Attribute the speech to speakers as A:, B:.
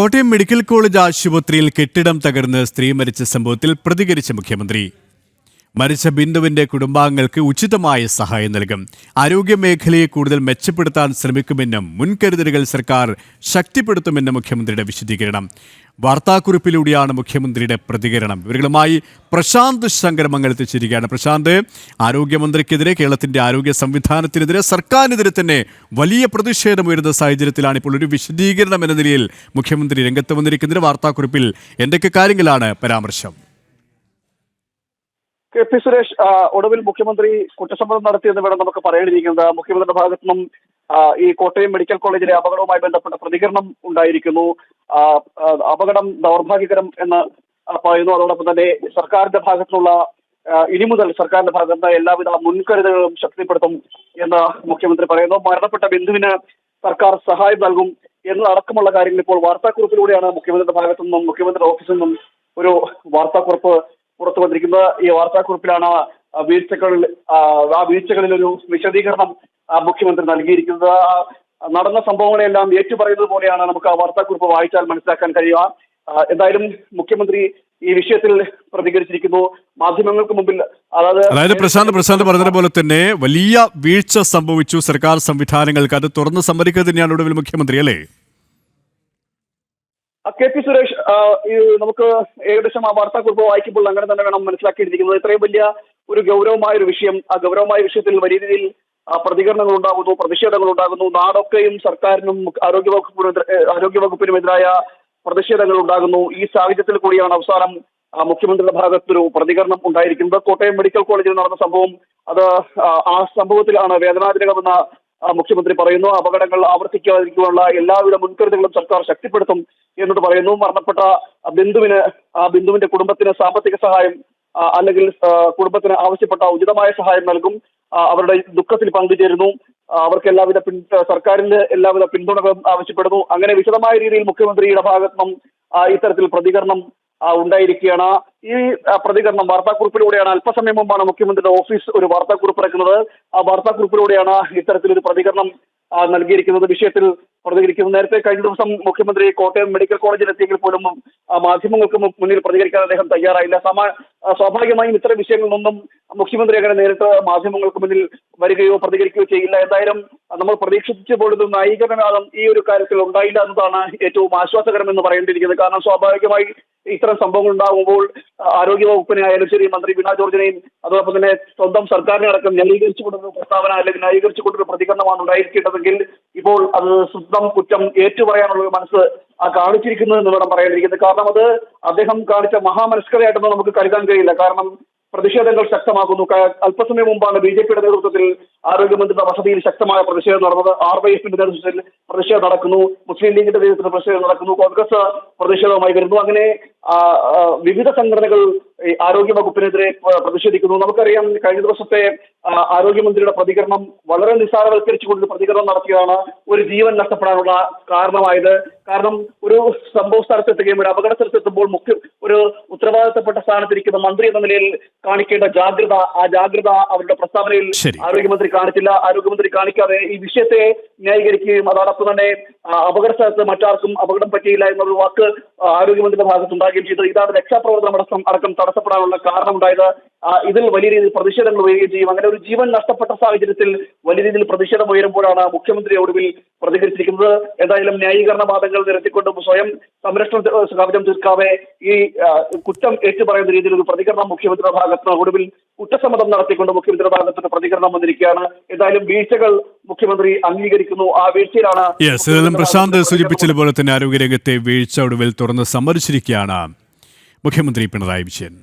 A: Kottayam medical college ആശുപത്രിയിൽ കെട്ടിടം തകർന്ന് സ്ത്രീ മരിച്ച സംഭവത്തിൽ പ്രതികരിച്ച മുഖ്യമന്ത്രി മരിച്ച ബിന്ദുവിന്റെ കുടുംബാംഗങ്ങൾക്ക് ഉചിതമായ സഹായം നൽകും. ആരോഗ്യ മേഖലയെ കൂടുതൽ മെച്ചപ്പെടുത്താൻ ശ്രമിക്കുമെന്നും മുൻകരുതലുകൾ സർക്കാർ ശക്തിപ്പെടുത്തുമെന്നും മുഖ്യമന്ത്രിയുടെ വിശദീകരണം. വാർത്താക്കുറിപ്പിലൂടെയാണ് മുഖ്യമന്ത്രിയുടെ പ്രതികരണം. ഇവരുമായി പ്രശാന്ത് ശങ്കരമംഗൽ എത്തിച്ചിരിക്കുകയാണ്. പ്രശാന്ത് ആരോഗ്യമന്ത്രിക്കെതിരെ കേരളത്തിന്റെ ആരോഗ്യ സംവിധാനത്തിനെതിരെ സർക്കാരിനെതിരെ തന്നെ വലിയ പ്രതിഷേധം ഉയരുന്ന സാഹചര്യത്തിലാണ് ഇപ്പോൾ ഒരു വിശദീകരണം എന്ന നിലയിൽ മുഖ്യമന്ത്രി രംഗത്ത് വന്നിരിക്കുന്നതിന് വാർത്താക്കുറിപ്പിൽ എന്തൊക്കെ കാര്യങ്ങളാണ് പരാമർശം?
B: കെ പി സുരേഷ് ഒടുവിൽ മുഖ്യമന്ത്രി കുറ്റസമ്മതം നടത്തിയെന്ന് വേണം നമുക്ക് പറയേണ്ടിയിരിക്കുന്നത് മുഖ്യമന്ത്രിയുടെ ഭാഗത്തു നിന്നും ഈ കോട്ടയം മെഡിക്കൽ കോളേജിലെ അപകടവുമായി ബന്ധപ്പെട്ട പ്രതികരണം ഉണ്ടായിരിക്കുന്നു. അപകടം ദൗർഭാഗ്യകരം എന്ന് പറയുന്നു. അതോടൊപ്പം തന്നെ സർക്കാരിന്റെ ഭാഗത്തുള്ള ഇനി മുതൽ സർക്കാരിന്റെ ഭാഗത്ത് എല്ലാവിധ മുൻകരുതലുകളും ശക്തിപ്പെടുത്തും എന്ന് മുഖ്യമന്ത്രി പറയുന്നു. മരണപ്പെട്ട ബിന്ദുവിന് സർക്കാർ സഹായം നൽകും എന്നതടക്കമുള്ള കാര്യങ്ങൾ ഇപ്പോൾ വാർത്താക്കുറിപ്പിലൂടെയാണ് മുഖ്യമന്ത്രിയുടെ ഭാഗത്തു നിന്നും മുഖ്യമന്ത്രിയുടെ ഓഫീസിൽ നിന്നും ഒരു വാർത്താക്കുറിപ്പ് പുറത്തു വന്നിരിക്കുന്നത് ഈ വാർത്താക്കുറിപ്പിലാണ് വീഴ്ചകളിൽ ആ വീഴ്ചകളിൽ ഒരു വിശദീകരണം മുഖ്യമന്ത്രി നൽകിയിരിക്കുന്നത്. നടന്ന സംഭവങ്ങളെല്ലാം ഏറ്റുപറയുന്നത് പോലെയാണ് നമുക്ക് ആ വാർത്താക്കുറിപ്പ് വായിച്ചാൽ മനസ്സിലാക്കാൻ കഴിയുക. എന്തായാലും മുഖ്യമന്ത്രി ഈ വിഷയത്തിൽ പ്രതികരിച്ചിരിക്കുന്നു. മാധ്യമങ്ങൾക്ക് മുമ്പിൽ അതായത്
A: അതായത് പ്രശാന്ത് പ്രശാന്ത് പറഞ്ഞതുപോലെ തന്നെ വലിയ വീഴ്ച സംഭവിച്ചു. സർക്കാർ സംവിധാനങ്ങൾക്ക് അത് തുറന്ന് സമ്മതിക്കുക തന്നെയാണ് ഒടുവിൽ മുഖ്യമന്ത്രി അല്ലേ?
B: കെ പി സുരേഷ് നമുക്ക് ഏകദേശം ആ വാർത്താക്കുറിപ്പ് വായിക്കുമ്പോൾ അങ്ങനെ തന്നെ വേണം മനസ്സിലാക്കിയിരിക്കുന്നത്. ഇത്രയും വലിയ ഒരു ഗൗരവമായ ഒരു വിഷയം ആ ഗൗരവമായ വിഷയത്തിൽ വലിയ രീതിയിൽ പ്രതികരണങ്ങൾ ഉണ്ടാകുന്നു പ്രതിഷേധങ്ങൾ ഉണ്ടാകുന്നു നാടൊക്കെയും സർക്കാരിനും ആരോഗ്യവകുപ്പിനും ആരോഗ്യവകുപ്പിനുമെതിരായ പ്രതിഷേധങ്ങൾ ഉണ്ടാകുന്നു ഈ സാഹചര്യത്തിൽ കൂടിയാണ് അവസാനം മുഖ്യമന്ത്രിയുടെ ഭാഗത്തൊരു പ്രതികരണം ഉണ്ടായിരിക്കുന്നത്. കോട്ടയം മെഡിക്കൽ കോളേജിൽ നടന്ന സംഭവം അത് ആ, സംഭവത്തിലാണ് വേദനാജനകമെന്ന മുഖ്യമന്ത്രി പറയുന്നു അപകടങ്ങൾ ആവർത്തിക്കാതിരിക്കാനുള്ള എല്ലാവിധ മുൻകരുതലുകളും സർക്കാർ ശക്തിപ്പെടുത്തും എന്നത് പറയുന്നു. മരണപ്പെട്ട ബിന്ദുവിന് ആ ബിന്ദുവിന്റെ കുടുംബത്തിന് സാമ്പത്തിക സഹായം അല്ലെങ്കിൽ കുടുംബത്തിന് ആവശ്യപ്പെട്ട ഉചിതമായ സഹായം നൽകും. അവരുടെ ദുഃഖത്തിൽ പങ്കുചേരുന്നു. അവർക്ക് എല്ലാവിധ പിൻ സർക്കാരിന്റെ എല്ലാവിധ പിന്തുണകളും ആവശ്യപ്പെടുന്നു. അങ്ങനെ വിശദമായ രീതിയിൽ മുഖ്യമന്ത്രിയുടെ ഭാഗത്തു നിന്നും ഇത്തരത്തിൽ പ്രതികരണം ഉണ്ടായിരിക്കുകയാണ്. ഈ പ്രതികരണം വാർത്താക്കുറിപ്പിലൂടെയാണ്. അല്പസമയം മുമ്പാണ് മുഖ്യമന്ത്രിയുടെ ഓഫീസ് ഒരു വാർത്താക്കുറിപ്പ് ഇറക്കുന്നത്. ആ വാർത്താക്കുറിപ്പിലൂടെയാണ് ഇത്തരത്തിലൊരു പ്രതികരണം നൽകിയിരിക്കുന്നത്. വിഷയത്തിൽ പ്രതികരിക്കുന്നത് നേരത്തെ കഴിഞ്ഞ ദിവസം മുഖ്യമന്ത്രി കോട്ടയം മെഡിക്കൽ കോളേജിൽ എത്തിയെങ്കിൽ പോലും മാധ്യമങ്ങൾക്ക് മുന്നിൽ പ്രതികരിക്കാൻ അദ്ദേഹം തയ്യാറായില്ല. സമാ സ്വാഭാവികമായും ഇത്തരം വിഷയങ്ങളിലൊന്നും മുഖ്യമന്ത്രി അങ്ങനെ നേരിട്ട് മാധ്യമങ്ങൾക്ക് മുന്നിൽ വരികയോ പ്രതികരിക്കുകയോ ചെയ്യില്ല. എന്തായാലും നമ്മൾ പ്രതീക്ഷിച്ച പോലൊരു ന്യായീകരണവാദം ഈ ഒരു കാര്യത്തിൽ ഉണ്ടായില്ല എന്നതാണ് ഏറ്റവും ആശ്വാസകരം എന്ന് പറയേണ്ടിയിരിക്കുന്നത്. കാരണം സ്വാഭാവികമായി ഇത്തരം സംഭവങ്ങൾ ഉണ്ടാകുമ്പോൾ ആരോഗ്യവകുപ്പിനെ ആരോഗ്യ വകുപ്പിനെ ആയാലും ശരി മന്ത്രി വീണ ജോർജിനെയും അതോടൊപ്പം തന്നെ സ്വന്തം സർക്കാരിനെ അടക്കം ന്യായീകരിച്ചു കൊണ്ടൊരു പ്രസ്താവന അല്ലെങ്കിൽ ന്യായീകരിച്ചു കൊണ്ടൊരു പ്രതികരണമാണ് ഉണ്ടായിരിക്കേണ്ടതെങ്കിൽ ഇപ്പോൾ അത് സ്വന്തം കുറ്റം ഏറ്റുപറയാനുള്ള ഒരു മനസ്സ് ആ കാണിച്ചിരിക്കുന്നു എന്ന് വേണം പറയാനിരിക്കുന്നത്. കാരണം അത് അദ്ദേഹം കാണിച്ച മഹാമനസ്കതയായിട്ടൊന്നും നമുക്ക് കരുതാൻ കഴിയില്ല. കാരണം പ്രതിഷേധങ്ങൾ ശക്തമാകുന്നു അല്പസമയം മുമ്പാണ് ബി ജെ പിയുടെ നേതൃത്വത്തിൽ ആരോഗ്യമന്ത്രിയുടെ വസതിയിൽ ശക്തമായ പ്രതിഷേധം നടന്നത്. ആർ വൈ എഫിന്റെ നേതൃത്വത്തിൽ പ്രതിഷേധം നടക്കുന്നു. മുസ്ലിം ലീഗിന്റെ നേതൃത്വത്തിൽ പ്രതിഷേധം നടക്കുന്നു. കോൺഗ്രസ് പ്രതിഷേധവുമായി വരുന്നു. അങ്ങനെ വിവിധ സംഘടനകൾ ആരോഗ്യ വകുപ്പിനെതിരെ പ്രതിഷേധിക്കുന്നു. നമുക്കറിയാം കഴിഞ്ഞ ദിവസത്തെ ആരോഗ്യമന്ത്രിയുടെ പ്രതികരണം വളരെ നിസ്സാരവൽക്കരിച്ചുകൊണ്ട് കൊണ്ട് പ്രതികരണം നടത്തിയതാണ് ഒരു ജീവൻ നഷ്ടപ്പെടാനുള്ള കാരണമായത്. കാരണം ഒരു സംഭവ സ്ഥലത്തെത്തുകയും ഒരു അപകട സ്ഥലത്തെത്തുമ്പോൾ മുഖ്യ ഒരു ഉത്തരവാദിത്തപ്പെട്ട സ്ഥാനത്തിരിക്കുന്ന മന്ത്രി എന്ന നിലയിൽ കാണിക്കേണ്ട ജാഗ്രത ആ ജാഗ്രത അവരുടെ പ്രസ്താവനയിൽ. ആരോഗ്യമന്ത്രി കാണിച്ചില്ല. ആരോഗ്യമന്ത്രി കാണിക്കാതെ ഈ വിഷയത്തെ ന്യായീകരിക്കുകയും അതോടൊപ്പം തന്നെ അപകട സ്ഥലത്ത് മറ്റാർക്കും അപകടം പറ്റിയില്ല എന്നൊരു വാക്ക് ആരോഗ്യമന്ത്രിയുടെ ഭാഗത്ത് ഉണ്ടാകുകയും ചെയ്തു. ഇതാണ് രക്ഷാപ്രവർത്തനം അടക്കം അടക്കം തടസ്സപ്പെടാനുള്ള കാരണമുണ്ടായത്. ഇതിൽ വലിയ രീതിയിൽ പ്രതിഷേധങ്ങൾ ഉയരുകയും ചെയ്യും. അങ്ങനെ ഒരു ജീവൻ നഷ്ടപ്പെട്ട സാഹചര്യത്തിൽ വലിയ രീതിയിൽ പ്രതിഷേധം ഉയരുമ്പോഴാണ് മുഖ്യമന്ത്രി ഒടുവിൽ പ്രതികരിച്ചിരിക്കുന്നത്. എന്തായാലും ന്യായീകരണ വാദങ്ങൾ നിരത്തിക്കൊണ്ട് സ്വയം സംരക്ഷണ കവചം തീർക്കാതെ ഈ കുറ്റം ഏറ്റുപറയുന്ന രീതിയിൽ ഒരു പ്രതികരണം മുഖ്യമന്ത്രിയുടെ ഭാഗത്ത് ഒടുവിൽ കുറ്റസമ്മതം നടത്തിക്കൊണ്ട് മുഖ്യമന്ത്രിയുടെ ഭാഗത്തുനിന്ന് പ്രതികരണം വന്നിരിക്കുകയാണ്. എന്തായാലും വീഴ്ചകൾ മുഖ്യമന്ത്രി അംഗീകരിക്കുന്നു. ആ വീഴ്ചയിലാണ്
A: യെസ് പ്രശാന്ത് സൂചിപ്പിച്ചതുപോലെ തന്നെ ആരോഗ്യരംഗത്തെ വീഴ്ച ഒടുവിൽ തുറന്ന് സമ്മതിച്ചിരിക്കുകയാണ് മുഖ്യമന്ത്രി പിണറായി വിജയൻ.